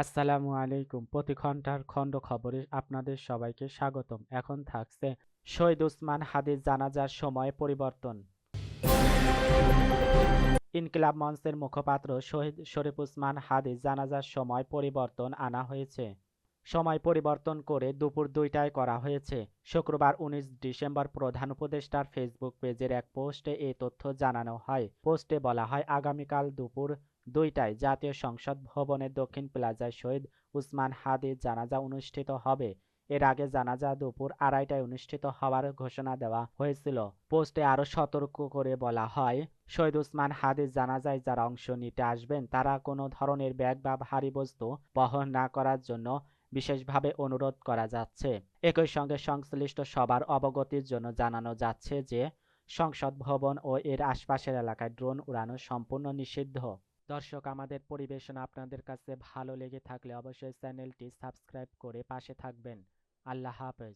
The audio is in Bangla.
আসসালামু আলাইকুম। প্রতি ঘণ্টার খণ্ড খবরে আপনাদের সবাইকে স্বাগতম। এখন থাকছে শহীদ উসমান হাদির জানাজার সময় পরিবর্তন। ইনকিলাব মঞ্চের মুখপাত্র শহীদ শরীফ উসমান হাদির জানাজার সময় পরিবর্তন আনা হয়েছে। সময় পরিবর্তন করে দুপুর দুইটায় করা হয়েছে। শুক্রবার উনিশ ডিসেম্বর প্রধান উপদেষ্টার ফেসবুক পেজের এক পোস্টে এই তথ্য জানানো হয়। পোস্টে বলা হয়, আগামীকাল দুপুর দুইটায় জাতীয় সংসদ ভবনের দক্ষিণ প্লাজায় শহীদ উসমান হাদির জানাজা অনুষ্ঠিত হবে। এর আগে জানাজা দুপুর আড়াইটায় অনুষ্ঠিত হওয়ার ঘোষণা দেওয়া হয়েছিল। পোস্টে আরও সতর্ক করে বলা হয়, শহীদ উসমান হাদির জানাজায় যারা অংশ নিতে আসবেন, তারা কোনো ধরনের ব্যাগ বা ভারী বস্তু বহন না করার জন্য বিশেষভাবে অনুরোধ করা যাচ্ছে। একই সঙ্গে সংশ্লিষ্ট সবার অবগতির জন্য জানানো যাচ্ছে যে, সংসদ ভবন ও এর আশপাশের এলাকায় ড্রোন উড়ানো সম্পূর্ণ নিষিদ্ধ। দর্শক, আমাদের পরিবেশন আপনাদের কাছে ভালো লেগে থাকলে অবশ্যই চ্যানেলটি সাবস্ক্রাইব করে পাশে থাকবেন। আল্লাহ হাফেজ।